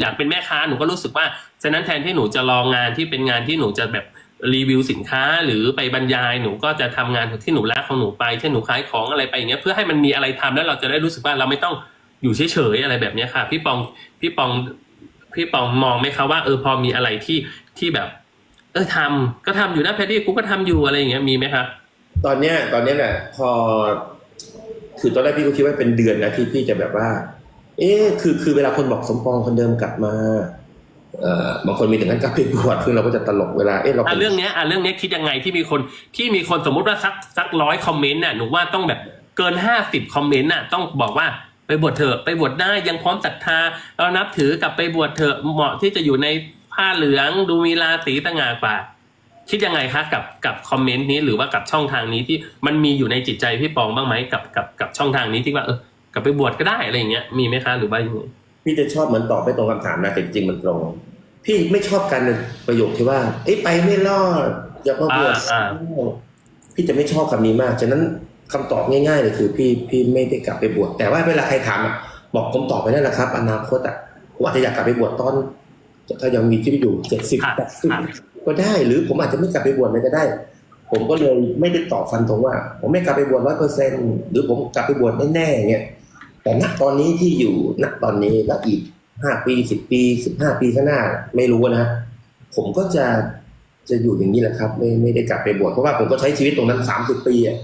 อยากเป็นแม่ค้าหนูก็รู้สึกว่าฉะนั้นแทนที่หนูจะรองงานที่เป็นงานที่หนูจะแบบรีวิวสินค้าหรือไปบรรยายหนูก็จะทำงานที่หนูรักของหนูไปเช่นหนูขายของอะไรไปอย่างเงี้ยเพื่อให้มันมีอะไรทำแล้วเราจะได้รู้สึกว่าเราไม่ต้องอยู่เฉยๆอะไรแบบนี้ค่ะ พี่ปองพี่ปองพี่ปองมองไหมคะว่าเออพอมีอะไรที่ที่แบบ เออทำก็ทำอยู่นะแพดดี้กูก็ทำอยู่อะไรอย่างเงี้ยมีไหมคะตอนเนี้ยตอนเนี้ยน่ะพอคือตอนแรกพี่ก็คิดว่าเป็นเดือนนะที่พี่จะแบบว่า เอ๊คือคือเวลาคนบอกสมปองคนเดิมกลับมาเอ่อบางคนมีถึงขั้นกลับไปบวชซึ่งเราก็จะตลกเวลาเอ๊ะเราอะเรื่องเนี้ยอะเรื่องเนี้ยคิดยังไงที่มีคนที่มีคนสมมุติว่าสักสักร้อยคอมเมนต์น่ะหนูว่าต้องแบบเกินห้าสิบคอมเมนต์น่ะต้องบอกว่าไปบวชเถอะไปบวชได้ยังพร้อมศรัทธาเรานับถือกลับไปบวชเถอะเหมาะที่จะอยู่ในผ้าเหลืองดูมีราศีต่างงากว่า คิดยังไงคะกับกับคอมเมนต์นี้หรือว่ากับช่องทางนี้ที่มันมีอยู่ในจิตใจพี่ปองบ้างไหมกับกับกับช่องทางนี้ที่ว่าเออ กลับไปบวชก็ได้อะไรอย่างเงี้ยมีไหมคะหรือว่ายังไงพี่จะชอบเหมือนตอบไม่ตรงคำถามนะแต่จริงๆมันตรง พี่ไม่ชอบการประโยคที่ว่าเอ้ยไปไม่รอดอย่ามาบวชอ่าพี่จะไม่ชอบคำนี้มากฉะนั้นคำตอบง่ายๆเลยคือ พี่พี่ไม่ได้กลับไปบวชแต่ว่าเวลาใครถามอะบอกผมตอบไปได้แหละครับ อนาคตอะผมอาจจะอยากกลับไปบวชตอนถ้ายังมีชีวิตอยู่เจ็ดสิบค่ะแปดสิบค่ะก็ได้ หรือผมอาจจะไม่กลับไปบวชเลยก็ได้ ผมก็เลยไม่ได้ตอบฟันธงว่า ผมไม่กลับไปบวชร้อยเปอร์เซ็นหรือผมกลับไปบวชแน่ๆอย่างเงี้ย แต่ณตอนนี้ที่อยู่ณตอนนี้แล้วอีกห้าปีสิบปีสิบห้าปีข้างหน้าไม่รู้นะ ผมก็จะจะอยู่อย่างนี้แหละครับ ไม่ไม่ได้กลับไปบวชเพราะว่าผมก็ใช้ชีวิตตรงนั้นสามสิบปีอะ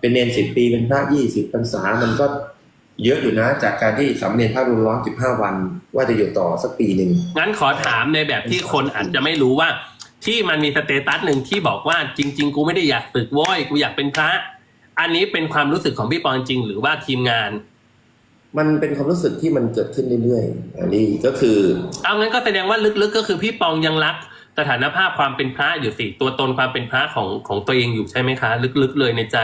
เป็นเนนสิบปีเป็นพระยี่สิบพรรษามันก็เยอะอยู่นะ จากการที่สามเณรพระรุนร้อนสิบห้าวัน ว่าจะอยู่ต่อสักปีหนึ่งงั้นขอถามในแบบที่คนอาจจะไม่รู้ว่า ที่มันมีสเตตัสหนึ่งที่บอกว่าจริง ๆ กูไม่ได้อยากฝึกโว้ยกูอยากเป็นพระ อันนี้เป็นความรู้สึกของพี่ปองจริง หรือว่าทีมงาน มันเป็นความรู้สึกที่มันเกิดขึ้นเรื่อยๆอันนี้ก็คือ เอางั้นก็แสดงว่าลึกๆ ก็คือพี่ปองยังรักสถานภาพความเป็นพระอยู่สิตัวตนความเป็นพระของของตัวเองอยู่ใช่ไหมคะ ลึกๆเลยในใจ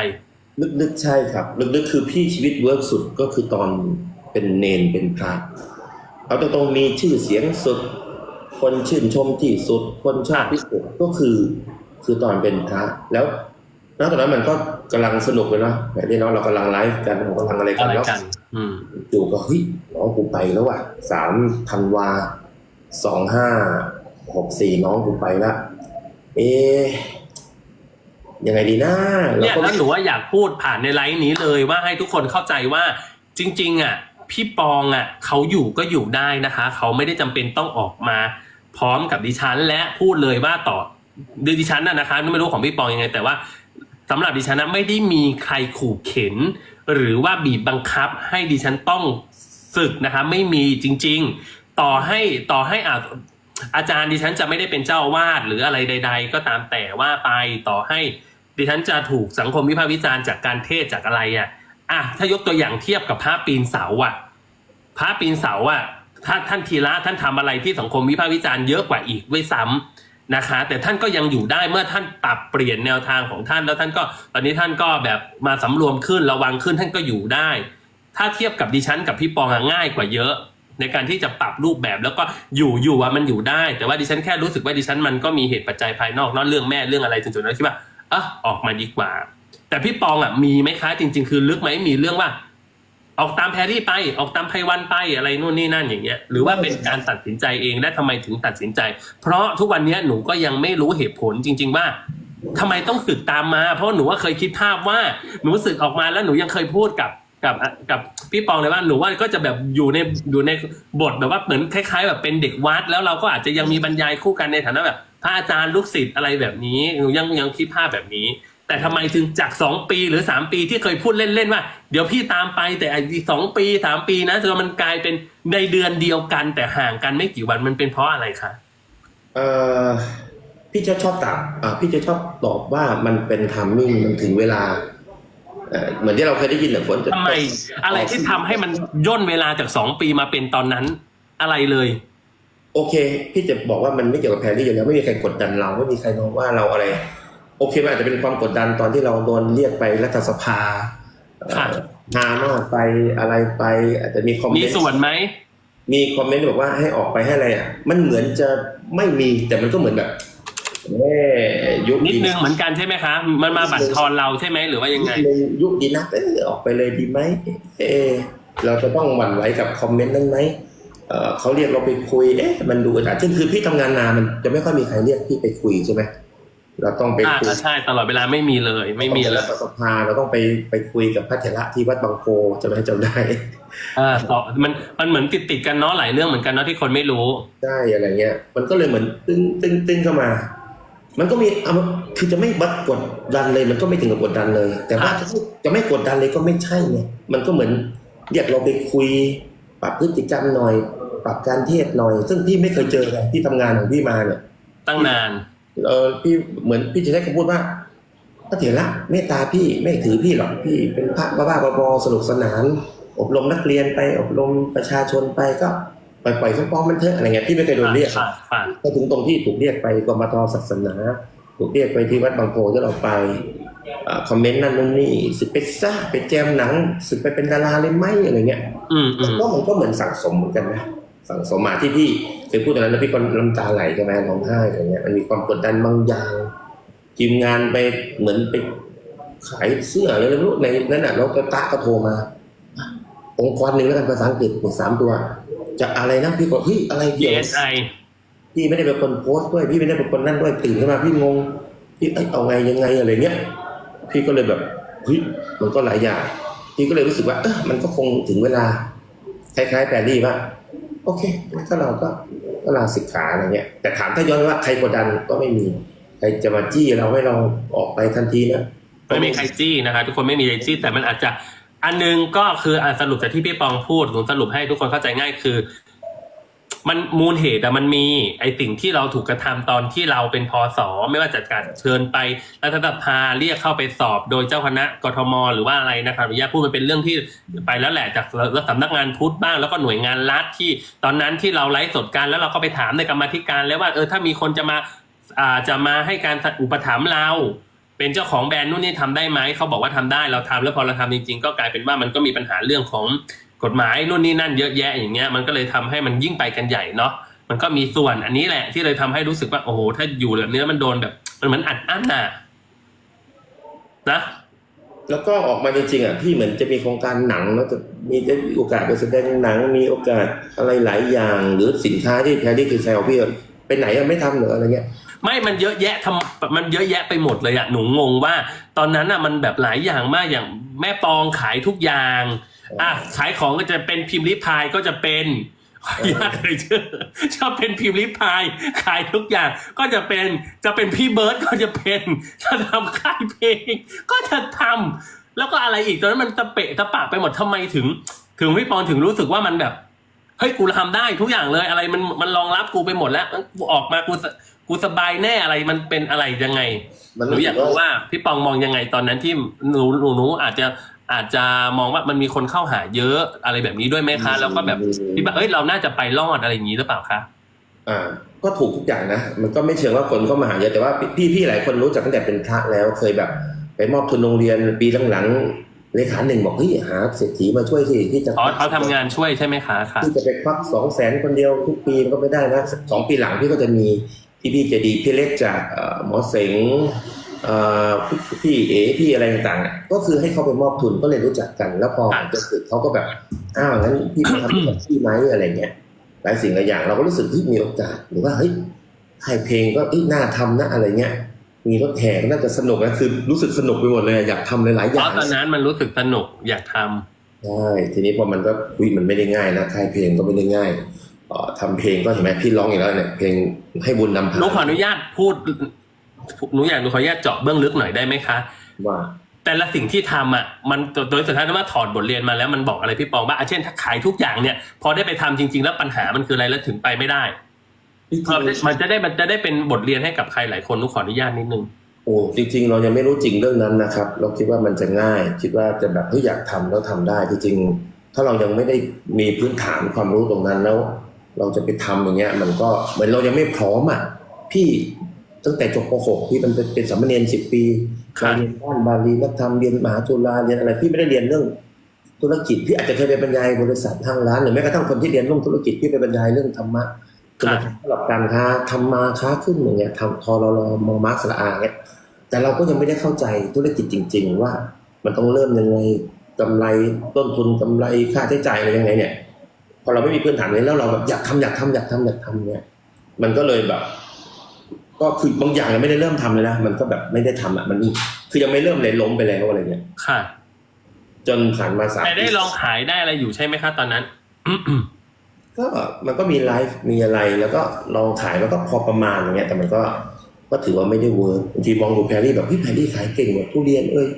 ลึกๆใช่ครับ ลึกๆ คือพี่ชีวิตเวิร์กสุดก็คือตอนเป็นเนนเป็นพระเอาตรงๆมีชื่อเสียงสุด คนชื่นชมที่สุด คนชอบที่สุดก็คือ คือตอนเป็นพระแล้ว ณตอนนั้นมันก็กำลังสนุกเลยเนาะแบบนี้เนาะเรากำลังไลฟ์กันเรากำลังอะไรกัอะนไรแล้วกันอืมจู่ก็เฮ้ยน้องกูไปแล้วว่ะสามธันวาสองห้าหกสี่น้องกูไปละเอ๊ะยังไงดีนะเราเนี่ยก็แล้วหนูว่าอยากพูดผ่านในไลฟ์นี้เลยว่าให้ทุกคนเข้าใจว่าจริง ๆ อะ พี่ปองอะเขาอยู่ก็อยู่ได้นะคะ เขาไม่ได้จำเป็นต้องออกมา พร้อมกับดิฉันและพูดเลยว่าต่อดิฉันน่ะนะคะไม่รู้ของพี่ปองยังไง แต่ว่า สำหรับดิฉันนะไม่ได้มีใครขู่เข็น หรือว่าบีบบังคับให้ดิฉันต้องศึกนะคะไม่มีจริง ๆ ต่อให้ต่อให้อาอาจารย์ดิฉันจะไม่ได้เป็นเจ้าอาวาสหรืออะไรใด ๆ ก็ตามแต่ว่าไปต่อให้ดิฉันจะถูกสังคมวิพากษ์วิจารณ์จากการเทศจากอะไรอะอะถ้ายกตัวอย่างเทียบกับพระปีนเสาอะพระปีนเสาอะถ้าท่านทีละท่านทำอะไรที่สังคมวิพากษ์วิจารณ์เยอะกว่าอีกด้วยซ้ำ นะคะ แต่ท่านก็ยังอยู่ได้เมื่อท่านปรับเปลี่ยนแนวทางของท่านแล้วท่านก็ตอนนี้ท่านก็แบบมาสำรวมขึ้นระวังขึ้นท่านก็อยู่ได้ ถ้าเทียบกับดิฉันกับพี่ปองอะง่ายกว่าเยอะ ในการที่จะปรับรูปแบบแล้วก็อยู่อยู่ว่ามันอยู่ได้ แต่ว่าดิฉันแค่รู้สึกว่าดิฉันมันก็มีเหตุปัจจัยภายนอกนอกเรื่องแม่เรื่องอะไรจนจุดนั้นคิดว่าเออออกมาดีกว่า แต่พี่ปองอะมีไหมคะจริง ๆ คือลึกไหมมีเรื่องว่า ออกตามแพรรี่ไปออกตามไพวันไปอะไรนู่นนี่นั่นอย่างเงี้ยหรือว่าเป็นการตัดสินใจเองและทำไมถึงตัดสินใจ เพราะทุกวันนี้หนูก็ยังไม่รู้เหตุผลจริง ๆ ว่าทำไมต้องสึกตามมา เพราะหนูว่าเคยคิดภาพว่าหนูสึกออกมาแล้วหนูยังเคยพูดกับกับกับพี่ปองเลยว่าหนูว่าก็จะแบบอยู่ในอยู่ในบทแบบว่าเหมือนคล้าย ๆ แบบเป็นเด็กวัด แล้วเราก็อาจจะยังมีบรรยายคู่กันในฐานะแบบพระอาจารย์ลูกศิษย์อะไรแบบนี้หนูยังยังคิดภาพแบบนี้ แต่ทำไมถึงจากสองปีหรือสามปีที่เคยพูดเล่นๆว่า เดี๋ยวพี่ตามไปแต่อีกสองปีสามปีนะจนมันกลายเป็นในเดือนเดียวกัน แต่ห่างกันไม่กี่วันมันเป็นเพราะอะไรคะเอ่อพี่จะชอบตอบอ่าพี่จะชอบตอบว่ามันเป็นทัมมิ่งมันถึงเวลาเอ่อเหมือนที่เราเคยได้ยินแต่ฝนจะตกทำไมอะไรที่ทำให้มันย่นเวลาจากสองปีมาเป็นตอนนั้น อะไรเลย โอเค พี่จะบอกว่ามันไม่เกี่ยวกับแพรรี่อยู่แล้วไม่มีใครกดดันเราไม่มีใครมองว่าเราอะไร โอเคมันอาจจะเป็นความกดดันตอนที่เราโดนเรียกไปรัฐสภาค่ะเอ่อนามากไปอะไรไป อาจจะมีคอมเมมีนต์ส่วนไหมมีคอมเมนต์บอกว่าให้ออกไปให้อะไรอะ มันเหมือนจะไม่มีแต่มันก็เหมือนแบบแม่ยุคนิดนึงเหมือนกันใช่ไหมคะ มันมาบั่นทอนเราใช่ไหมหรือว่ายังไงนิดนึยุคดีนะเออออกไปเลยดีไหมเออเราจะต้องหวั่นไหวกับคอมเมนต์นั้นไหมเอ่อเขาเรียกเราไปคุยเอ๊ะมันดูอาจารย์เช่นคือพี่ทำงานนานมันจะไม่ค่อยมีใครเรียกพี่ไปคุยใช่ไหม เราต้องไปอ่าคุยใช่ตลอดเวลาไม่มีเลย ไม่มีเลยราต้องปสภาเราต้องไปไปคุยกับพระเถระที่วัดบางโพจะไหมจำได้อ่าต่อมันมันเหมือนติดติดๆกันเนาะหลายเรื่องเหมือนกันเนาะที่คนไม่รู้ได้อะไรเงี้ย มันก็เลยเหมือนตึ้งตึ้งตึ้งเข้ามา มันก็มีเอาคือจะไม่บัดกดดันเลย มันก็ไม่ถึงกับกดดันเลย แต่ว่าครับจะไม่จะไม่กดดันเลยก็ไม่ใช่ไงมันก็เหมือนเรียกเราไปคุยปรับพฤติกรรมหน่อย ปรับการเทศหน่อย ซึ่งพี่ไม่เคยเจอเลยที่ทำงานของพี่มาเนี่ยตั้งนาน เออพี่เหมือนพี่จะใช้คำพูดว่าพระเถระเมตตาพี่ไม่ถือพี่หรอกพี่เป็นพระบ้าๆบอๆสนุกสนาน อบรมนักเรียนไปอบรมประชาชนไปก็ปล่อยปล่อยๆฟ้องๆมันเถอะอะไรเงี้ยพี่ไม่เคยโดนเรียกค่ะค่ะพอถึงตรงที่ถูกเรียกไปกรมทศาสนา ถูกเรียกไปที่วัดบางโพที่เราไปอ่าคอมเมนต์นั่นนู่นนี่สึกไปซ่าไปแจมหนังสึกไปเป็นดาราเลยไหมอะไรเงี้ยอืมอืมก็มันก็เหมือนสั่งสมเหมือนกันนะสั่งสมมาที่พี่เคยพูดตอนนั้นแล้วพี่ก็น้ำตาไหลใช่ไหมร้องไห้อะไรเงี้ยมันมีความกดดันบางอย่างทีมงานไปเหมือนไปขายเสื้ออะไรไม่รู้ในนั้นน่ะแล้วก็ตาก็โทรมา องค์กรหนึ่งแล้วกันภาษาอังกฤษหนึ่งสามตัว จะอะไรนะพี่ก็เฮ้ยอะไรเกี่ยว DSI พี่ไม่ได้เป็นคนโพสต์ด้วยพี่ไม่ได้เป็นคนนั่นด้วยตื่นขึ้นมาพี่งงพี่เอ้ยเอาไงยังไงอะไรเงี้ยพี่ก็เลยแบบเฮ้ยมันก็หลายอย่างพี่ก็เลยรู้สึกว่าเออมันก็คงถึงเวลาคล้ายๆแปรรี่ว่า โอเคถ้าเราก็ก็ลาศึกษาอะไรเงี้ย แต่ถามถ้าย้อนว่าใครกดดันก็ไม่มีใครจะมาจี้เราให้เราออกไปทันทีนะไม่มีใครจี้นะคะทุกคนไม่มีใครจี้แต่มันอาจจะอันหนึงก็คืออสรุปจากที่พี่ปองพูดผมสรุปให้ทุกคนเข้าใจง่ายคือ มันมูลเหตุอะมันมีไอสิ่งที่เราถูกกระทำตอนที่เราเป็นพศไม่ว่าจะการเชิญไปรัฐสภาเรียกเข้าไปสอบโดยเจ้าคณะกทม หรือว่าอะไรนะครับอนุญาตพูดมันเป็นเรื่องที่ไปแล้วแหละจากสำนักงานพุทธบ้างแล้วก็หน่วยงานรัฐที่ตอนนั้นที่เราไลฟ์สดกันแล้วเราก็ไปถามในกรรมธิการแล้วว่าเออถ้ามีคนจะมาอ่าจะมาให้การอุปถัมภ์เราเป็นเจ้าของแบรนด์นู่นนี่ทำได้ไหมเขาบอกว่าทำได้เราทำแล้วพอเราทำจริง ๆ ก็กลายเป็นว่ามันก็มีปัญหาเรื่องของ กฎหมายนู่นนี่นั่นเยอะแยะอย่างเงี้ยมันก็เลยทำให้มันยิ่งไปกันใหญ่เนาะมันก็มีส่วนอันนี้แหละที่เลยทำให้รู้สึกว่าโอ้โหถ้าอยู่แบบนี้แล้วมันโดนแบบ มันเหมือนอัดอั้นน่ะนะแล้วก็ออกมาจริงๆอะพี่เหมือนจะมีโครงการหนังแล้วจะมีได้โอกาสไปแสดงหนังมีโอกาสอะไรหลายอย่าง หรือสินค้าที่แพรรี่คือแซวพี่อะไปไหนอะไม่ทำเหรออะไรเงี้ยไม่มันเยอะแยะทำมันเยอะแยะไปหมดเลยอะหนูงงว่า ตอนนั้นอะมันแบบหลายอย่างมากอย่างแม่ปองขายทุกอย่าง อะขายของก็จะเป็นพิมพ์ริพายก็จะเป็นขออนุญาตเลยชื่อชอบเป็นพิมพ์ริพายขายทุกอย่างก็จะเป็นจะเป็นพี่เบิร์ดก็จะเป็นจะทำค่ายเพลงก็จะทำแล้วก็อะไรอีกตอนนั้นมันตะเปะตะปะไปหมดทำไมถึง ถึงพี่ปองถึงรู้สึกว่ามันแบบเฮ้ยกูทำได้ทุกอย่างเลยอะไรมันมันรองรับกูไปหมดแล้วกูออกมากูสกูสบายแน่อะไรมันเป็นอะไรยังไงมันหนูอยากรู้ว่าพี่ปองมองยังไงตอนนั้นที่หนูหนูหนูอาจจะ อาจจะมองว่ามันมีคนเข้าหาเยอะอะไรแบบนี้ด้วยไหมคะ แล้วก็แบบพี่ว่าเอ้ยเราน่าจะไปรอดอะไรอย่างนี้หรือเปล่าคะอ่า ก็ถูกทุกอย่างนะมันก็ไม่เชิงว่าคนเข้ามาหาเยอะแต่ว่าพี่พี่หลายคนรู้จักตั้งแต่เป็นพระแล้วเคยแบบ ไปมอบทุนโรงเรียนปีหลังๆเลขาหนึ่งบอกเฮ้ยหาเศรษฐีมาช่วยสิที่จะอ๋อเขาทำงานช่วยใช่ไหมคะค่ะที่จะไปควักสองแสนคนเดียวทุกปีมันก็ไม่ได้นะสองปีหลังพี่ก็จะมีพี่พี่เจดีพี่เล็กจากเอ่อหมอเสงเอ่อ พี่เอพี่อะไรต่างๆอะก็คือให้เขาไปมอบทุนก็เลยรู้จักกัน แล้วพอจะสึกเขาก็แบบอ้าวงั้นพี่มาทำกับพี่ไหมอะไรเงี้ยหลายสิ่งหลายอย่างเราก็รู้สึกที่มีโอกาสหรือว่าเฮ้ยถ่ายเพลงก็เอ้ยน่าทำนะอะไรเงี้ยมีรถแห่ก็น่าจะสนุกนะคือรู้สึกสนุกไปหมดเลยอะอยากทำหลายๆอเพย่างราะตอนนั้นมันรู้สึกสนุกอยากทำใช่ทีนี้พอมันก็คุยมันไม่ได้ง่ายนะค่ายเพลงก็ไม่ได้ง่ายเอ่อทำเพลงก็เห็นไหมพี่ร้องอย่างแล้วเนี่ยเพลงให้บุญนำพาหนูขออนุญาตพูด หนูอยากหนูขออนุญาตเจาะเบื้องลึกหน่อยได้ไหมคะ ว่า แต่ละสิ่งที่ทำอะมันโดยสุดท้ายแล้วว่าถอดบทเรียนมาแล้วมันบอกอะไรพี่ปองว่าอะเช่นถ้าขายทุกอย่างเนี่ย พอได้ไปทำจริง ๆ แล้วปัญหามันคืออะไรแล้วถึงไปไม่ได้จริงเออมันจะได้มันจะได้เป็นบทเรียนให้กับใครหลายคนนุกขออนุญาตนิดนึง โอ้จริง ๆ เรายังไม่รู้จริงเรื่องนั้นนะครับ เราคิดว่ามันจะง่าย คิดว่าจะแบบเฮ้ยอยากทำแล้วทำได้จริงๆถ้าเรายังไม่ได้มีพื้นฐานความรู้ตรงนั้นแล้ว เราจะไปทำอย่างเงี้ย มันก็เหมือนเรายังไม่พร้อมอะพี่ ตั้งแต่จบป .6 พี่มันเป็นเป็นสามเณรสิบปีครับเราเรียนด้านบาลีนักธรรมเรียนมหาจุฬาเรียนอะไรพี่ไม่ได้เรียนเรื่องธุรกิจพี่อาจจะเคยไปบรรยายบริษัททางร้านหรือแม้กระทั่งคนที่เรียนเรื่องธุรกิจพี่ไปบรรยายเรื่องธรรมะครับสำหรับการค้าทำมาค้าขึ้นอย่างเงี้ยทำทอรอรอมอมาร์คสละอาเงี้ยแต่เราก็ยังไม่ได้เข้าใจธุรกิจจริง ๆ ว่า มันต้องเริ่มยังไงกำไรต้นทุนกำไรค่าใช้จ่ายอะไรยังไงเนี่ยพออเราไม่มีพื้นฐานเลยแล้วเราแบบอยากทำอยากทำอยากทำอยากทำเนี่ย มันก็เลยแบบ ก็คือบางอย่างยังไม่ได้เริ่มทำเลยนะมันก็แบบไม่ได้ทำอะมันคือยังไม่เริ่มเลยล้มไปแล้วอะไรเงี้ยค่ะ จนผ่านมาสามแต่ได้ปีลองขายได้อะไรอยู่ใช่ไหมคะตอนนั้นก็มันก็มีไลฟ์มีอะไรแล้วก็ลองขายแล้วก็พอประมาณอย่างเงี้ย แต่มันก็ก็ถือว่าไม่ได้เวิร์กบางทีมองดูแพรรี่แบบพี่แพรรี่ขายเก่งหมดทุเรียนเอ้ย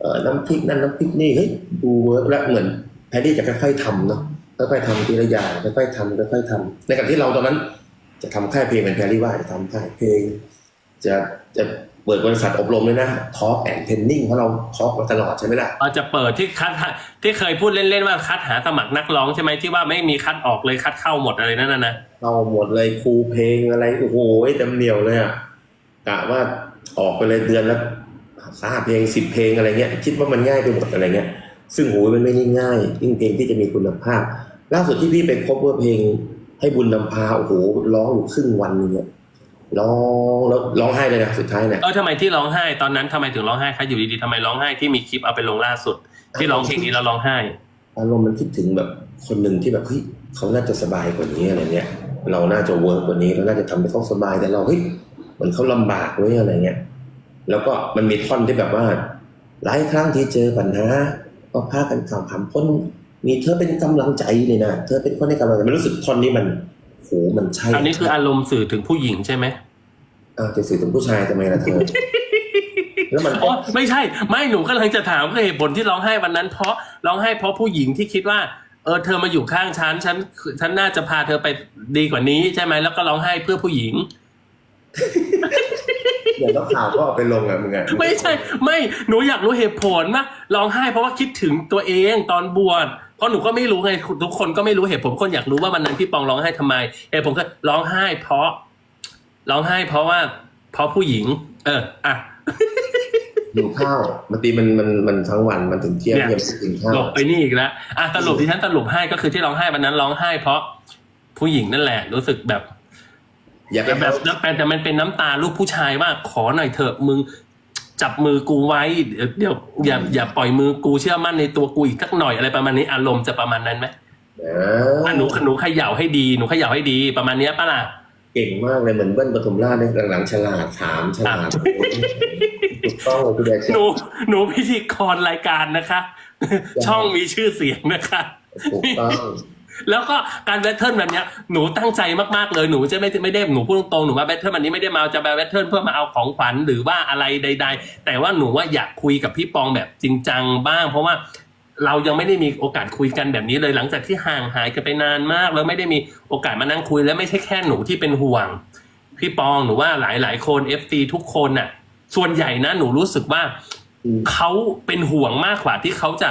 เอ่อน้ำพริกนั่นน้ำพริกนี่เฮ้ยดูเวิร์กแล้วเหมือนแพรรี่จะค่อยๆทำเนาะค่อยๆทำทีละอย่างค่อยๆทำค่อยๆทำในขณะที่เราตอนนั้น จะทำค่ายเพลงเป็นแพรรี่ว่าจะทำค่ายเพลง จะจะเปิดบริษัทอบรมเลยนะทอล์กแอนด์เทนนิ่งเพราะเราทอล์กมาตลอดใช่ไหมล่ะเราจะเปิดที่คัดที่เคยพูดเล่นๆว่าคัดหาสมัครนักร้องใช่ไหมที่ว่าไม่มีคัดออกเลยคัดเข้าหมดอะไรนั่นน่ะนะเอาหมดเลยครูเพลงอะไรโอ้โหเต็มเหนียวเลยอะกะว่าออกไปเลยเดือนละสาเพลงสิบเพลงอะไรเงี้ยคิดว่ามันง่ายไปหมดอะไรเงี้ย ซึ่งโหยมันไม่ได้ง่ายยิ่งเพลงที่จะมีคุณภาพ ล่าสุดที่พี่ไปคบว่าเพลง ให้บุญนำพาโอ้โหร้องอยู่ครึ่งวันนึงเนี่ยร้องแล้วร้องไห้เลยนะสุดท้ายเนี่ยเออทำไมที่ร้องไห้ตอนนั้นทำไมถึงร้องไห้คะอยู่ดีๆทำไมร้องไห้ที่มีคลิปเอาไปลงล่าสุด ที่ร้องเพลงนี้แล้วร้องไห้อารมณ์มันคิดถึงแบบคนหนึ่งที่แบบเฮ้ยเขาน่าจะสบายกว่านี้อะไรเงี้ยเราน่าจะเวิร์กกว่านี้เราน่าจะทำให้เขาสบายแต่เราเฮ้ยเหมือนเขาลำบากเว้ยอะไรเงี้ยแล้วก็มันมีท่อนที่แบบว่า หลายครั้งที่เจอปัญหาก็พากันข่าวผำพ้น มีเธอเป็นกำลังใจเลยนะเธอเป็นคนให้กำลังใจมันรู้สึกท่อนนี้มันโหมันใช่อันนี้คืออารมณ์สื่อถึงผู้หญิงใช่ไหมอ้าวจะสื่อถึงผู้ชายทำไมล่ะเธอแล้วมันอ๋อไม่ใช่ ไม่หนูกำลังจะถามว่าเหตุผลที่ร้องไห้วันนั้น เพราะร้องไห้เพราะผู้หญิงที่คิดว่า เออเธอมาอยู่ข้างฉันฉันฉันน่าจะพาเธอไปดีกว่านี้ใช่ไหมแล้วก็ร้องไห้เพื่อผู้หญิงเดี๋ยวต้องข่าวก็เอาไปลงอะมึงอะไม่ใช่ ไม่หนูอยากรู้เหตุผลว่าร้องไห้เพราะว่าคิดถึงตัวเองตอนบวช เพราะหนูก็ไม่รู้ไงทุกคนก็ไม่รู้เหตุผลคนอยากรู้ว่าวันนั้นพี่ปองร้องไห้ทำไมเหตุผลก็ร้องไห้ เพราะ ร้องไห้ เพราะว่า เพราะผู้หญิง เอออะหิวข้าวบางทีมันมันมันทั้งวันมันถึงเที่ยงเนี่ยเที่ยงกินข้าหลวบไปนี่อีกแล้วอะสรุปที่ฉันสรุปให้ก็คือที่ร้องไห้วันนั้นร้องไห้ เพราะผู้หญิงนั่นแหละ รู้สึกแบบอยากแต่ให้แบบเขาแล้วแต่แต่มันเป็นน้ำตาลูกผู้ชายว่าขอหน่อยเถอะมึง จับมือกูไว้เดี๋ยวเดี๋ยวอย่าอย่าปล่อยมือกูเชื่อมั่นในตัวกูอีกสักหน่อยอะไรประมาณนี้อารมณ์จะประมาณนั้นไหมอ่อะาหนูหนูเขย่าให้ดีหนูเขย่าให้ดีประมาณเนี้ยปะล่ะเก่งมากเลยเหมือนเบิ้ลปทุมราชในหลังๆฉลาดถามฉลาดถูกต้องเลยคุณแดกหนูหนูพิธีกรรายการนะคะ ช่องมีชื่อเสียงนะคะถูกต้อง แล้วก็การแบทเทิลแบบเนี้ยหนูตั้งใจมากๆเลยหนูจะไม่ไม่ได้หนูพูดตรงๆหนูว่าแบทเทิลวันนี้ไม่ได้มาจะแบทเทิลเพื่อมาเอาของขวัญหรือว่าอะไรใด ๆ แต่ว่าหนูว่าอยากคุยกับพี่ปองแบบจริงจังบ้าง เพราะว่าเรายังไม่ได้มีโอกาสคุยกันแบบนี้เลยหลังจากที่ห่างหายกันไปนานมาก แล้วไม่ได้มีโอกาสมานั่งคุย และไม่ใช่แค่หนูที่เป็นห่วง พี่ปองหนูว่าหลายๆ คน FT ทุกคนน่ะ ส่วนใหญ่นะหนูรู้สึกว่าเขาเป็นห่วงมากกว่าที่เขาจะ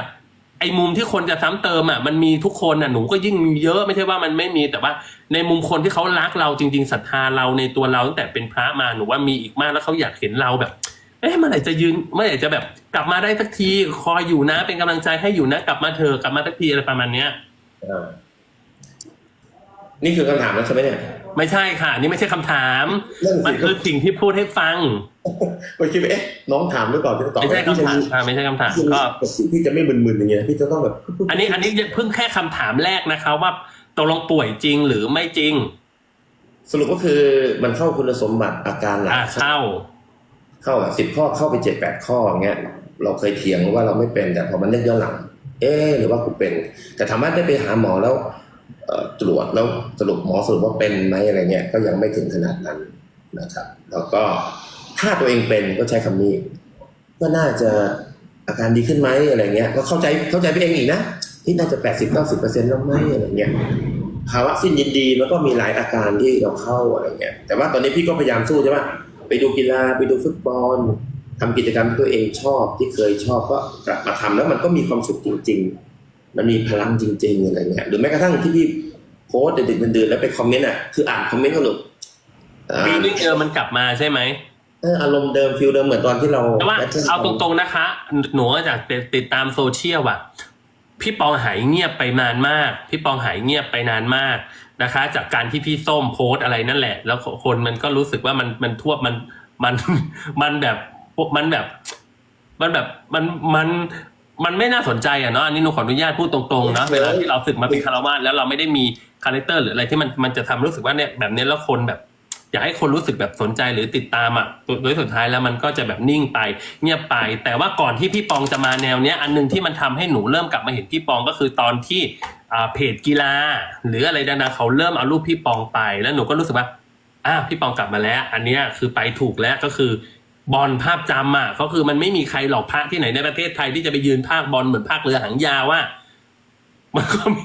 ไอ้มุมที่คนจะซ้ำเติมอะมันมีทุกคนอะหนูก็ยิ่งมีเยอะไม่ใช่ว่ามันไม่มีแต่ว่าในมุมคนที่เขารักเราจริง ๆศรัทธาเราในตัวเราตั้งแต่เป็นพระมาหนูว่ามีอีกมากแล้วเขาอยากเห็นเราแบบเอ๊ะเมื่อไหร่จะยืนเมื่อไหร่จะแบบ กลับมาได้สักทีคอยอยู่นะเป็นกำลังใจให้อยู่นะ กลับมาเถอะกลับมาสักทีอะไรประมาณเนี้ยอ นี่คือคำถามแล้วใช่ไหมเนี่ย ไม่ใช่ค่ะนี่ไม่ใช่คำถาม นั่นมันสิคือสิ่งที่พูดให้ฟังก็คิดว่าเอ๊ะน้องถามหรือเปล่าที่จะตอบไม่ใช่คำถามค่ะไม่ใช่คำถามก็ พี่จะไม่มึนๆอย่างเงี้ยพี่จะต้องแบบอันนี้อันนี้เพิ่งแค่คำถามแรกนะคะว่าตกลงป่วยจริงหรือไม่จริงสรุปก็คือมันเข้าคุณสมบัติอาการหลัอ่ากเข้า เข้าแบบสิบข้อเข้าไปเจ็ดแปดข้ออย่างเงี้ยเราเคยเถียงว่าเราไม่เป็นแต่พอมันเล่นย้อนหลัง เอ๊ะหรือว่ากูเป็น แต่ถามว่าได้ไปหาหมอแล้วเอ่อ ตรวจแล้วสรุปหมอสรุปว่าเป็นไหมอะไรเงี้ยก็ยังไม่ถึงขนาดนั้นนะครับ แล้วก็ถ้าตัวเองเป็นก็ใช้คำนี้ ก็น่าจะอาการดีขึ้นไหมอะไรเงี้ยก็เข้าใจเข้าใจไปเองอีกนะที่น่าจะแปดสิบเก้าสิบเปอร์เซ็นต์แล้วไหมอะไรเงี้ยภาวะสิ้นยินดีมันก็มีหลายอาการที่เราเข้าอะไรเงี้ยแต่ว่าตอนนี้พี่ก็พยายามสู้ใช่ไหมไปดูกีฬาไปดูฟุตบอลทำกิจกรรมที่ตัวเองชอบที่เคยชอบก็กลับมาทำแล้วมันก็มีความสุขจริง ๆ มันมีพลังจริงๆอะไรเงี้ยหรือแม้กระทั่งที่พี่โพสต์ดึกๆดื่นๆแล้วไปคอมเมนต์อะคืออ่านคอมเมนต์ก็หลุดอ่าฟีลลิ่งเดิมมันกลับมาใช่ไหมเอออารมณ์เดิมฟิลเดิมเหมือนตอนที่เราแต่ว่าเอาตรงๆนะคะ หนูก็จากติดตามโซเชียลอะพี่ปองหายเงียบไปนานมาก พี่ปองหายเงียบไปนานมากนะคะ จากการที่พี่ส้มโพสต์อะไรนั่นแหละ แล้วคนมันก็รู้สึกว่ามันมันทั่วมันมันมันแบบมันแบบ มันแบบมันมัน มันไม่น่าสนใจอะเนาะอันนี้หนูขออนุญาตพูดตรงๆเนาะเวลาที่เราศึกมาเป็นคารวาสแล้วเราไม่ได้มีคาแรคเตอร์หรืออะไรที่มันมันจะทำรู้สึกว่าเนี่ยแบบนี้แล้วคนแบบ อยากให้คนรู้สึกแบบสนใจหรือติดตามอะโดยสุดท้ายแล้วมันก็จะแบบนิ่งไป เงียบไป แต่ว่าก่อนที่พี่ปองจะมาแนวเนี้ยอันหนึงที่มันทำให้หนูเริ่มกลับมาเห็นพี่ปองก็คือตอนที่อ่าเพจกีฬา หรืออะไรดังๆเขาเริ่มเอารูปพี่ปองไป แล้วหนูก็รู้สึกว่าอะพี่ปองกลับมาแล้ว อันเนี้ยคือไปถูกแล้วก็คือ บอลภาพจำอะก็คือมันไม่มีใครหลอกพระที่ไหนในประเทศไทยที่จะไปยืนภาคบอลเหมือนภาคเรือหางยาวว่ามันก็มี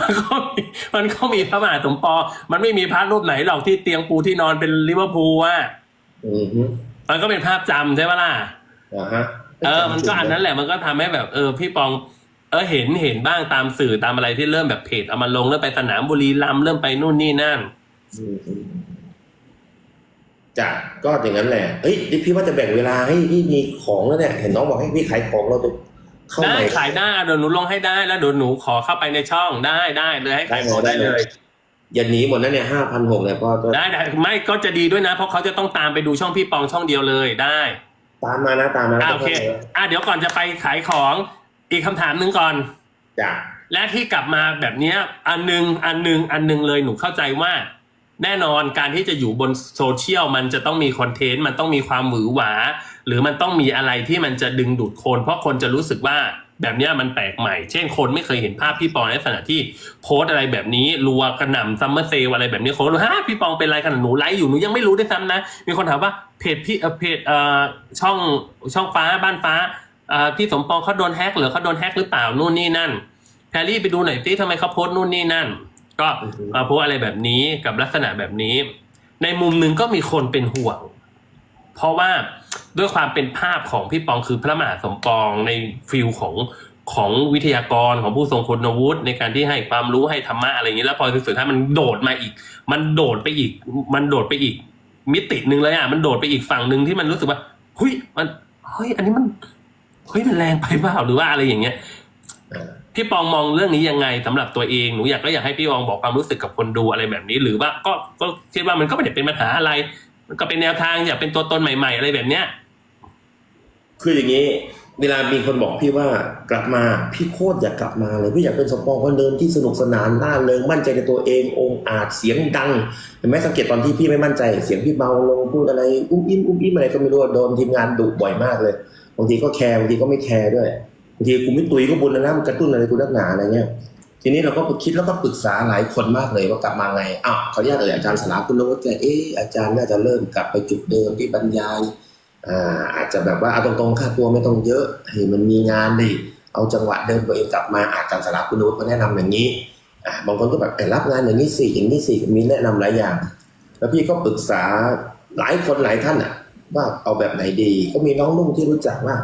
มันก็มีมันก็มีพระมหาสมปองมันไม่มีพระรูปไหนหรอกที่เตียงปูที่นอนเป็นลิเวอร์พูลอะอือฮึมันก็เป็นภาพจำใช่ปะล่ะอ่าฮะเออ มันก็อันนั้นแหละมันก็ทำให้แบบ เออ พี่ปอง เออเห็นเห็นบ้างตามสื่อตามอะไรที่เริ่มแบบเพจเอามาลงเริ่มไปสนามบุรีรัมย์เริ่มไปนู่นนี่นั่นอืมอืม จ้ะก็อย่างนั้นแหละเฮ้ยนี่พี่ว่าจะแบ่งเวลาให้พี่มีของแล้วเนี่ย เห็นน้องบอกให้พี่ขายของเราไปเข้าได้ใหม่ขายได้เดี๋ยวหนูลงให้ได้แล้วเดี๋ยวหนูขอเข้าไปในช่องได้ได้เลยให้ขายของได้ได้เลเลยยอย่าหนีหมดนะเนี่ยห้าพันหกเนี่ยก็ก็ได้ได้ไม่ก็จะดีด้วยนะ เพราะเขาจะต้องตามไปดูช่องพี่ปองช่องเดียวเลยได้ ตามมานะตามมานะอ่าโอเคอะเดี๋ยวก่อนจะไปขายของอีกคำถามหนึ่งก่อนจ้ะและที่กลับมาแบบเนี้ยอันหนึงอันหนึงอันหนึงเลยหนูเข้าใจว่า แน่นอนการที่จะอยู่บนโซเชียลมันจะต้องมีคอนเทนต์มันต้องมีความหวือหวา หรือมันต้องมีอะไรที่มันจะดึงดูดคน เพราะคนจะรู้สึกว่าแบบนี้มันแปลกใหม่ เช่นคนไม่เคยเห็นภาพพี่ปองในลักษณะที่โพสอะไรแบบนี้ รัวกระหน่ำซัมเมอร์เซลอะไรแบบนี้คนรู้ฮะพี่ปองเป็นไรขนาดหนูไลฟ์อยู่หนูยังไม่รู้ด้วยซ้ำนะ มีคนถามว่าเพจพี่เพจเอ่อช่องช่องฟ้าบ้านฟ้าพี่สมปองเขาโดนแฮกหรือเขาโดนแฮกหรือเปล่านู่นนี่นั่นแพรรี่ไปดูหน่อยสิทำไมเขาโพสต์นู่นนี่นั่น ก็มาโพสอะไรแบบนี้กับลักษณะแบบนี้ ในมุมหนึ่งก็มีคนเป็นห่วง เพราะว่าด้วยความเป็นภาพของพี่ปองคือพระมหาสมปองในฟิลของของวิทยากรของผู้ทรงคุณวุฒิในการที่ให้ความรู้ให้ธรรมะอะไรอย่างนี้แล้วพอสุดท้ายมันโดดมาอีก มันโดดไปอีก มันโดดไปอีก มิติหนึ่งเลยอะมันโดดไปอีกฝั่งหนึ่งที่มันรู้สึกว่าเฮ้ยมันเฮ้ยอันนี้มันเฮ้ยมันแรงไปเปล่าหรือว่าอะไรอย่างเงี้ย พี่ปองมองเรื่องนี้ยังไงสำหรับตัวเองหนูอยากก็อยากให้พี่ปองบอกความรู้สึกกับคนดูอะไรแบบนี้ หรือว่าก็ก็คิดว่ามันก็ไม่ได้เป็นปัญหาอะไร มันก็เป็นแนวทางอยากเป็นตัวตนใหม่ ๆ อะไรแบบเนี้ยคืออย่างนี้ เวลามีคนบอกพี่ว่ากลับมาพี่โคตรอยากกลับมาเลยพี่อยากเป็นสปองคนเดิมที่สนุกสนานน่าเริงมั่นใจในตัวเององอาจเสียงดังเห็นไหมสังเกตตอนที่พี่ไม่มั่นใจ เสียงพี่เบาลงพูดอะไรอุ้มอิ่มอุ้มอิ่มอะไรก็ไม่รู้โดนทีมงานดุบ่อยมากเลยบางทีก็แคร์บางทีก็ไม่แคร์ด้วย บางทีกูไม่ตุยก็บุญแล้วนะมันกระตุ้นอะไรกูนักหนาอะไรเงี้ยทีนี้เราก็คิดแล้วก็ปรึกษาหลายคนมากเลยว่ากลับมาไงอ้าวขออนุญาตเอ่ยอาจารย์สลาคุณนวัฒน์แกเอออาจารย์น่าจะเริ่มกลับไปจุดเดิมที่บรรยายอ่าอาจจะแบบว่าเอาตรงๆค่าตัวไม่ต้องเยอะให้ยมันมีงานดิเอาจังหวะเดิมตัวเองกลับมาอาจารย์สลาคุณนวัฒน์ก็แนะนำอย่างนี้อ่าบางคนก็แบบรับงานอย่างนี้สิอย่างนี้สิมีแนะนำหลายอย่าง แล้วพี่ก็ปรึกษาหลายคนหลายท่านอะว่าเอาแบบไหนดี ก็มีน้องนุ่งที่รู้จักว่า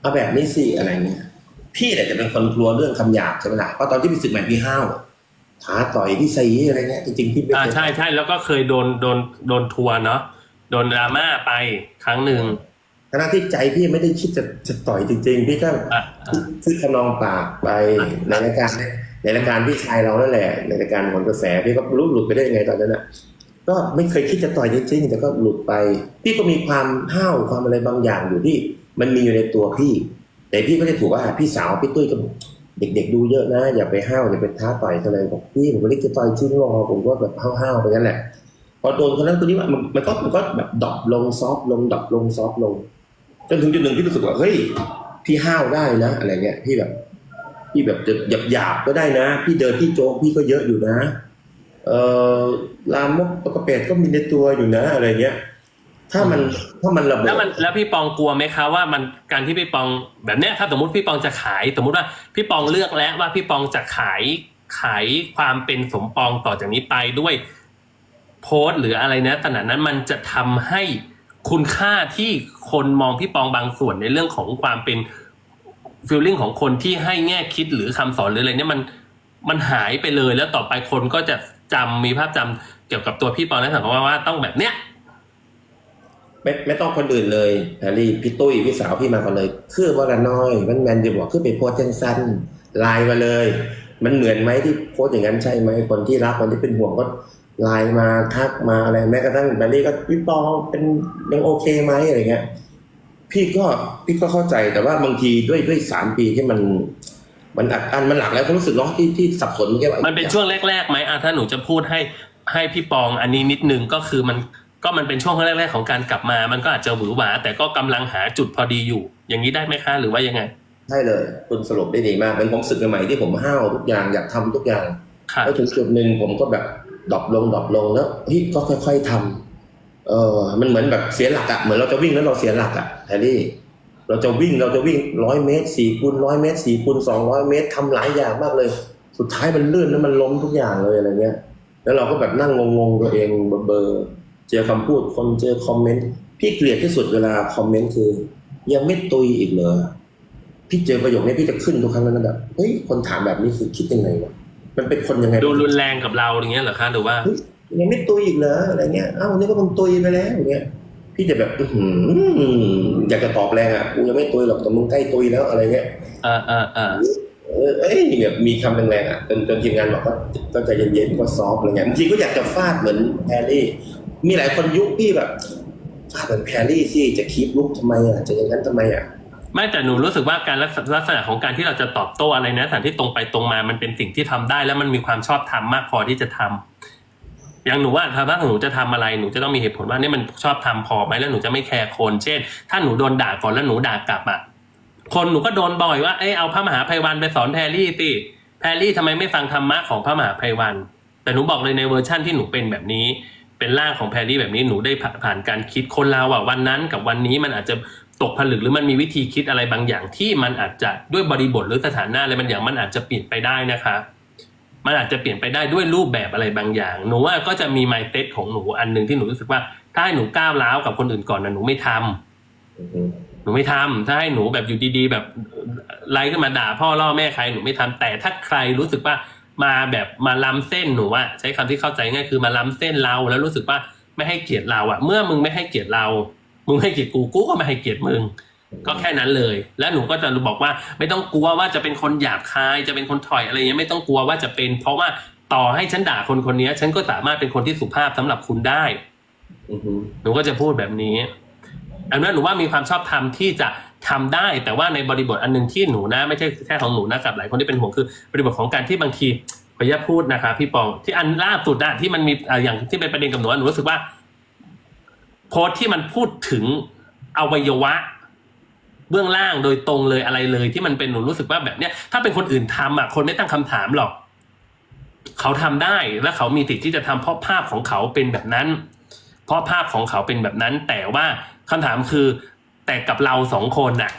เอาแบบนี้สิอะไรเงี้ย พี่เนี่ยจะเป็นคนกลัวเรื่องคำหยาบใช่ไหมล่ะเพราะตอนที่พี่ศึกใหม่พี่ห้าวท้าต่อยพี่ซีอะไรเงี้ยจริงๆพี่ไม่อ่าเคยใช่ใช่แล้วก็เคยโดนโดนโดนทัวร์เนาะโดนดราม่าไปครั้งหนึ่งทั้งที่ใจพี่ไม่ได้คิดจะจะต่อยจริง ๆ พี่ก็อะอะซื้อขนองปากไปในรายการในรายการพี่ชายเรานั่นแหละในรายการผลกระแสพี่ก็รู้หลุดไปได้ยังไงตอนนั้นน่ะก็ไม่เคยคิดจะต่อยจริงๆแต่ก็หลุดไป พี่ก็มีความห้าวความอะไรบางอย่างอยู่ที่มันมีอยู่ในตัวพี่ แต่พี่ก็จะถูกว่าพี่สาวพี่ตุ้ยก็เด็กๆดูเยอะนะ อย่าไปห้าวอย่าไปท้าต่อยเขาเลยบอกพี่ผมไม่ได้จะต่อยจริงหรอผมก็แบบห้าวๆไปงั้นแหละพอโดนคนนั้นคนนี้มันมันก็มันก็แบบดรอปลงซอฟต์ลงดรอปลงซอฟต์ลงจนถึงจุดหนึ่งพี่รู้สึกว่าเฮ้ยพี่ห้าวได้นะ อะไรเงี้ยพี่แบบพี่แบบจะหยาบหยาบๆก็ได้นะ พี่เดินพี่โจ๊กพี่ก็เยอะอยู่นะ เออลามกปกระเป็ดก็มีในตัวอยู่นะอะไรเงี้ย ถ้ามันถ้ามันระเบิแล้วดมันแล้วพี่ปองกลัวไหมคะว่ามันการที่พี่ปองแบบเนี้ยถ้าสมมติพี่ปองจะขาย สมมติว่าพี่ปองเลือกแล้วว่าพี่ปองจะขายขายความเป็นสมปองต่อจากนี้ไปด้วยโพสต์หรืออะไรนะขณะนั้นมันจะทำให้คุณค่าที่คนมองพี่ปองบางส่วนในเรื่องของความเป็นฟีลลิ่งของคนที่ให้แง่คิดหรือคำสอนหรืออะไรเนี่ยมันมันหายไปเลยแล้วต่อไปคนก็จะจำมีภาพจำเกี่ยวกับตัวพี่ปองในสังคมว่าว่าต้องแบบเนี้ย ไม่ไม่ต้องคนอื่นเลยแฮร์รี่พี่ตุ้ยพี่สาวพี่มาก่อนเลย คือว่าละน้อยมันแมนจะบอกคือไปโพสต์จังสั้นไลน์มาเลย มันเหมือนไหมที่โพสต์อย่างนั้นใช่ไหมคนที่รักคนที่เป็นห่วงก็ไลน์มาทักมาอะไรแม้กระทั่งแบลลี่ก็พี่ปอเป็นยังโอเคไหมอะไรเงี้ยพี่ก็พี่ก็เข้าใจแต่ว่าบางทีด้วยด้วยสามปีที่มัน มันอัดอันมันหลักแล้วก็รู้สึกเนาะที่ที่สับสนแค่ว่ามันเป็นช่วงแรกๆไหมอะถ้าหนูจะพูดให้ให้พี่ปองอันนี้นิดนึงก็คือมัน ก็มันเป็นช่วงแรกๆของการกลับมา มันก็อาจจะหวือหวา แต่ก็กำลังหาจุดพอดีอยู่ อย่างนี้ได้ไหมคะหรือว่ายังไง ใช่เลยคุณสรุปได้ดีมากเป็นผมสึกใหม่ๆที่ผมห้าวทุกอย่างอยากทำทุกอย่างค่ะแล้วถึงจุดหนึ่งผมก็แบบดรอปลงดรอปลงแล้วเฮ้ยก็ค่อย ๆทำเออมันเหมือนแบบเสียหลักอะเหมือนเราจะวิ่งแล้วเราเสียหลักอะแฮร์รี่เราจะวิ่งเราจะวิ่งร้อยเมตรสี่คูณร้อยเมตรสี่คูณสองร้อยเมตรทำหลายอย่างมากเลย สุดท้ายมันลื่นแล้วมันล้มทุกอย่างเลยอะไรเงี้ย แล้วเราก็แบบนั่งงงๆตัวเองเบอร์ๆ เจอคำพูดคนเจอคอมเมนต์พี่เกลียดที่สุดเวลาคอมเมนต์คือ ยังไม่ตุยอีกเหรอพี่เจอประโยคนี้พี่จะขึ้นทุกครั้งแล้วนะแบบเฮ้ยคนถามแบบนี้คือคิดยังไงวะมันเป็นคนยังไงดูรุนแรงกับเราอย่างเงี้ยเหรอคะหรือว่ายังไม่ตุยอีกเหรออะไรเงี้ยเอ้านี่ก็มึงตุยไปแล้วอย่างเงี้ยพี่จะแบบอื้อหืออยากจะตอบแรงอะกูยังไม่ตุยหรอกแต่มึงใกล้ตุยแล้วอะไรเงี้ยเออเออเออเออเอ้ยแบบมีคำแรงๆอะจนจนทีมงานบอกว่าก็ใจเย็นๆก็ซอฟต์อะไรเงี้ยบางทีก็อยากจะฟาดเหมือนแพรรี่ มีหลายคนยุคพี่แบบฟาเหมือนแพรรี่สิจะคีบลุกทำไมอะจะอย่างนั้นทำไมอะ ไม่แต่หนูรู้สึกว่าการลักษณะของการที่เราจะตอบโต้อะไรนะสถานที่ตรงไปตรงมามันเป็นสิ่งที่ทำได้ แล้วมันมีความชอบธรรมมากพอที่จะทำอย่างหนูว่าถ้าถ้าหนูจะทำอะไรหนูจะต้องมีเหตุผลว่านี่มันชอบทำพอไหมแล้วหนูจะไม่แคร์คน เช่น ถ้าหนูโดนด่าก่อนแล้วหนูด่ากลับอะคนหนูก็โดนบ่อยว่าเอ้ยเอาพระมหาภัยวันไปสอนแพรรี่สิแพรรี่ทำไมไม่ฟังธรรมะของพระมหาภัยวัน แต่หนูบอกเลยในเวอร์ชั่นที่หนูเป็นแบบนี้ เป็นร่างของแพรรี่แบบนี้หนูได้ผ่านการคิดคนเราอะวันนั้นกับวันนี้มันอาจจะตกผลึกหรือมันมีวิธีคิดอะไรบางอย่างที่มันอาจจะด้วยบริบทหรือสถานะอะไรบางอย่างมันอาจจะเปลี่ยนไปได้นะคะ มันอาจจะเปลี่ยนไปได้ด้วยรูปแบบอะไรบางอย่าง หนูว่าก็จะมีไมเต็ของหนูอันหนึ่งที่หนูรู้สึกว่า ถ้าให้หนูก้าวร้าวกับคนอื่นก่อนนะหนูไม่ทำอือฮึหนูไม่ทำถ้าให้หนูแบบอยู่ดีๆ แบบไล่ขึ้นมาด่าพ่อล่อแม่ใครหนูไม่ทำแต่ถ้าใครรู้สึกว่า มาแบบมาล้ำเส้นหนูอะใช้คำที่เข้าใจง่ายคือมาล้ำเส้นเราแล้วรู้สึกว่าไม่ให้เกียรติเราอะเมื่อมึงไม่ให้เกียรติเรา มึงให้เกียรติกูกูก็ไม่ให้เกียรติมึง ก็แค่นั้นเลย แล้วหนูก็จะบอกว่า ไม่ต้องกลัวว่าจะเป็นคนหยาบคายจะเป็นคนถอยอะไรเงี้ยไม่ต้องกลัวว่าจะเป็น เพราะว่าต่อให้ฉันด่าคนคนนี้ฉันก็สามารถเป็นคนที่สุภาพสำหรับคุณได้อือฮึหนูก็จะพูดแบบนี้อันนั้นหนูว่ามีความชอบธรรมที่จะ ทำได้แต่ว่าในบริบทอันหนึ่งที่หนูนะไม่ใช่แค่ของหนูนะกับหลายคนที่เป็นห่วงคือบริบทของการที่บางทีขออนุญาตพูดนะคะพี่ปองที่อันล่าสุดอะที่มันมีอย่างที่เป็นประเด็นกับหนูหนูรู้สึกว่า โพสที่มันพูดถึงอวัยวะ เบื้องล่างโดยตรงเลยอะไรเลย ที่มันเป็นหนูรู้สึกว่าแบบเนี้ยถ้าเป็นคนอื่นทำอะคนไม่ตั้งคำถามหรอก เขาทำได้และเขามีสิทธิ์ที่จะทำเพราะภาพของเขาเป็นแบบนั้น เพราะภาพของเขาเป็นแบบนั้น แต่ว่าคำถามคือ แต่กับเราสองคนน่ะ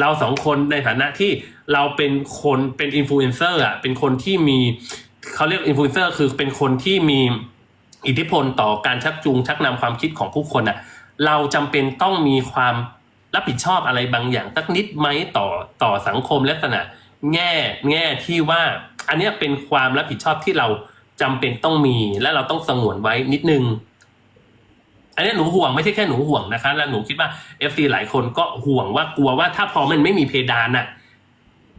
เราสองคนในฐานะที่เราเป็นคนเป็นอินฟลูเอนเซอร์อะเป็นคนที่มีเขาเรียกอินฟลูเอนเซอร์คือเป็นคนที่มีอิทธิพลต่อการชักจูงชักนำความคิดของผู้คนอะเราจำเป็นต้องมีความรับผิดชอบอะไรบางอย่างสักนิดไหมต่อต่อสังคมลักษณะ แง่แง่ที่ว่า อันนี้เป็นความรับผิดชอบที่เราจำเป็นต้องมี และเราต้องสงวนไว้นิดนึง อันนี้หนูห่วงไม่ใช่แค่หนูห่วงนะคะ แล้วหนูคิดว่าเอฟซีหลายคนก็ห่วงว่ากลัวว่าถ้าพอมันไม่มีเพดานอะ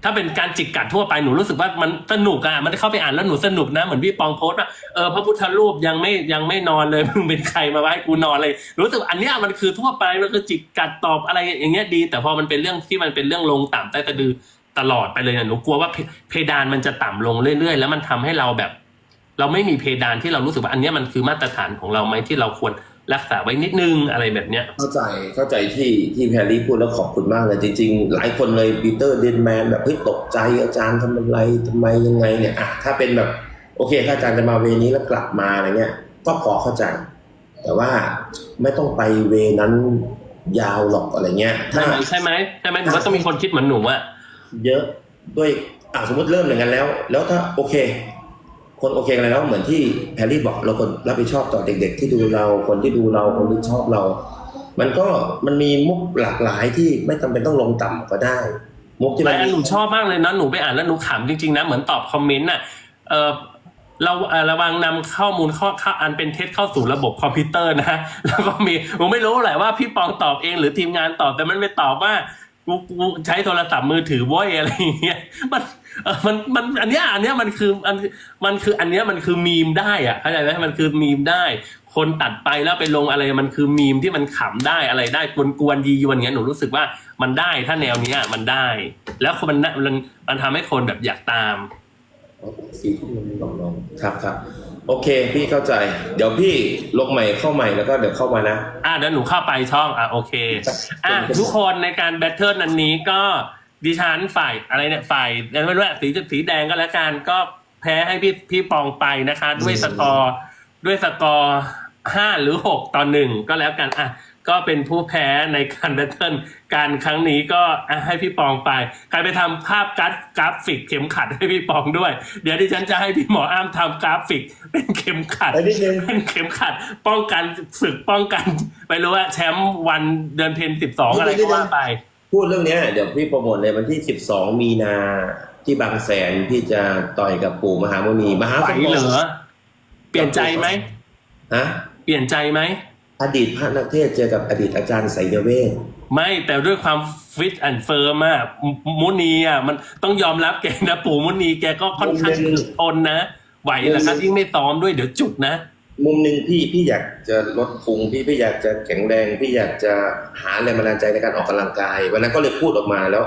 ถ้าเป็นการจิกกัดทั่วไปหนูรู้สึกว่ามันสนุกอะมันเข้าไปอ่านแล้วหนูสนุกนะเหมือนพี่ปองโพสต์ว่าเออพระพุทธรูปยังไม่ยังไม่นอนเลยมึงเป็นใครมาไว้กูนอนเลยรู้สึกอันเนี้ยมันคือทั่วไปมันคือจิกกัดตอบอะไรอย่างเงี้ยดี แต่พอมันเป็นเรื่องที่มันเป็นเรื่องลงต่ำใต้ตะดือตลอดไปเลยนะหนูกลัวว่าเพดานมันจะต่ำลงเรื่อย ๆ แล้วมันทำให้เราแบบ เราไม่มีเพดานที่เรารู้สึกว่าอันนี้มันคือมาตรฐานของเราไหมที่เราควร รักษาไว้นิดนึงอะไรแบบเนี้ย เข้าใจเข้าใจที่ที่แพรรี่พูดแล้วขอบคุณมากเลยจริง ๆ หลายคนเลยปีเตอร์เดนแมนแบบเฮ้ยตกใจอาจารย์ทำอะไรทำไมยังไงเนี่ยอะถ้าเป็นแบบโอเคถ้าอาจารย์จะมาเวนี้แล้วกลับมาอะไรเงี้ย ก็พอเข้าใจ แต่ว่าไม่ต้องไปเวนั้นยาวหรอกอะไรเงี้ยถ้าใช่ไหมใช่ไหมใช่ไหมหนูว่าต้องมีคนคิดเหมือนหนูอะเยอะด้วยอะสมมติเริ่มอย่างนั้นแล้ว แล้วถ้าโอเค คนโอเคกันแล้วเหมือนที่แพรรี่บอกเราคนรับผิดชอบต่อเด็ก ๆ ที่ดูเราคนที่ดูเราคนที่ชอบเรา มันก็มันมีมุกหลากหลายที่ไม่จำเป็นต้องลงต่ำก็ได้ มุกที่มัลายนอันหนูชอบมากเลยนะหนูไปอ่านแล้วหนูขำจริงๆนะเหมือนตอบคอมเมนต์น่ะเออเราเอ่อระวังนำข้อมูลข้อข้ออันเป็นเท็จเข้าสู่ระบบคอมพิวเตอร์นะ แล้วก็มีผมไม่รู้แหละว่าพี่ปองตอบเองหรือทีมงานตอบแต่มันไม่ตอบว่ากูกูใช้โทรศัพท์มือถือโว้ยอะไรอย่างเงี้ยมัน เออมันมันอันเนี้ยอันเนี้ยมันคืออันมันคืออันเนี้ยมันคือมีมได้อะเข้าใจไหมมันคือมีมได้ คนตัดไปแล้วไปลงอะไรมันคือมีมที่มันขำได้อะไรได้กวนกวนๆยียวนเงี้ยหนูรู้สึกว่ามันได้ถ้าแนวเนี้ยมันได้ แล้วคนมันน่ะมันมันทำให้คนแบบอยากตาม สีที่มันลองลองครับครับ โอเค พี่เข้าใจ เดี๋ยวพี่ลงใหม่เข้าใหม่แล้วก็เดี๋ยวเข้ามานะ อะเดี๋ยวหนูเข้าไปช่องอะโอเค อะทุกคนในการแบทเทิลนันนี้ก็ ดิฉันฝ่ายอะไรเนี่ยฝ่ายไม่รู้อะสีสีแดงก็แล้วกันก็แพ้ให้พี่พี่ปองไปนะคะ ด้วยสกอร์ด้วยสกอร์ห้าหรือหกต่อหนึ่งก็แล้วกันอะก็เป็นผู้แพ้ในการแบทเทิลการครั้งนี้ก็ให้พี่ปองไป ใครไปทำภาพกราฟกราฟิกเข็มขัดให้พี่ปองด้วย เดี๋ยวดิฉันจะให้พี่หมออ้ามทำกราฟิก เป็นเข็มขัดเป็นเข็มขัด ป้องกันศึกป้องกันไม่รู้ว่าแชมป์วันเดือนเพนสิบสองอะไรก็ว่าไป พูดเรื่องเนี้ยเดี๋ยวพี่โปรโมทในวันที่ 12 มีนาที่บางแสนพี่จะต่อยกับปู่มหาโมนีมหาไหวสมเหรอเปลี่ยนใจไหมฮะเปลี่ยนใจไหมอดีตพระนักเทศน์เจอกับอดีตอาจารย์ไสยเวทไม่แต่ด้วยความฟิตแอนด์เฟิร์มอะมุมุนีอะมันต้องยอมรับแกนะปู่มุนีแกก็ค่อนข้างทนนะไหวเหรอครับยิ่งไม่ซ้อมด้วยเดี๋ยวจุดนะ มุมหนึ่งพี่พี่อยากจะลดพุงพี่พี่อยากจะแข็งแรง พี่อยากจะหาแรงบันดาลใจในการออกกำลังกาย วันนั้นก็เลยพูดออกมาแล้ว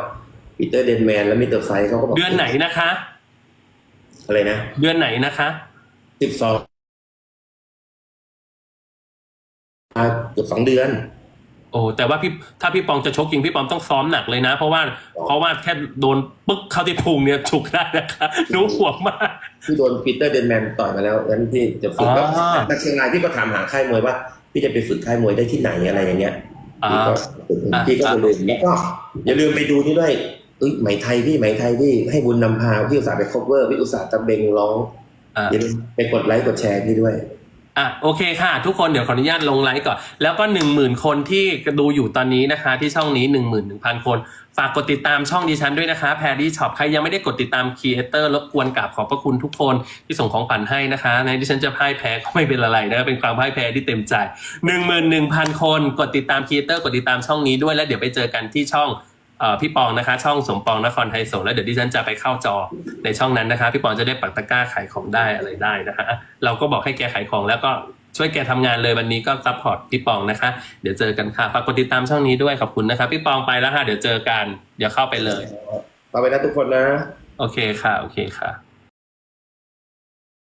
ปีเตอร์เดนแมนและมิสเตอร์ไฟเขาก็บอกเดือนไหนนะคะ อะไรนะ เดือนไหนนะคะสิบสองเกือบสองเดือน โอ้แต่ว่าพี่ถ้าพี่ปองจะชกจริงพี่ปองต้องซ้อมหนักเลยนะ เพราะว่าเพราะว่าแค่โดนปึ๊กเข้าที่พุงเนี่ยฉุกได้นะคะหนูห่วงมากพี่โดนปีเตอร์เดนแมนต่อยมาแล้วงั้นพี่จะฝึกอ๋อแล้วนักเชียงรายพี่ก็ถามหาค่ายมวยว่า พี่จะไปฝึกค่ายมวยได้ที่ไหนอะไรอย่างเงี้ยอ่าพี่ก็อ่าพี่ก็จะลืมแล้วก็อย่าลืมไปดูนี่ด้วยเอ้ยไหมไทยพี่ไหมไทยพี่ให้บุญนำพาพี่อุตส่าห์ไป cover พี่อุตส่าห์ตะเบงร้องอ่าอย่าลืมไปกดไลค์กดแชร์พี่ด้วย อะโอเคค่ะ ทุกคนเดี๋ยวขออนุญาตลงไลฟ์ก่อน แล้วก็หนึ่งหมื่นคนที่ดูอยู่ตอนนี้นะคะ ที่ช่องนี้หนึ่งหมื่นหนึ่งพันคน ฝากกดติดตามช่องดิฉันด้วยนะคะแพรดี้ช็อปใครยังไม่ได้กดติดตามครีเอเตอร์รบกวนกราบขอบพระคุณทุกคนที่ส่งของขวัญให้นะคะ ในดิฉันจะพ่ายแพ้ก็ไม่เป็นอะไรนะเป็นความพ่ายแพ้ที่เต็มใจหนึ่งหมื่นหนึ่งพันคน กดติดตามครีเอเตอร์กดติดตามช่องนี้ด้วยแล้วเดี๋ยวไปเจอกันที่ช่อง พี่ปองนะคะ ช่องสมปองนครไทยสงฆ์แล้วเดี๋ยวดิฉันจะไปเข้าจอในช่องนั้นนะคะ พี่ปองจะได้ปักตะกร้าขายของได้อะไรได้นะคะเราก็บอกให้แกขายของแล้วก็ช่วยแกทำงานเลยวันนี้ก็ซัพพอร์ตพี่ปองนะคะ เดี๋ยวเจอกันค่ะฝากกดติดตามช่องนี้ด้วยขอบคุณนะคะพี่ปองไปแล้วค่ะเดี๋ยวเจอกัน เดี๋ยวเข้าไปเลยต่อไปนะทุกคนนะ โอเคค่ะ โอเคค่ะ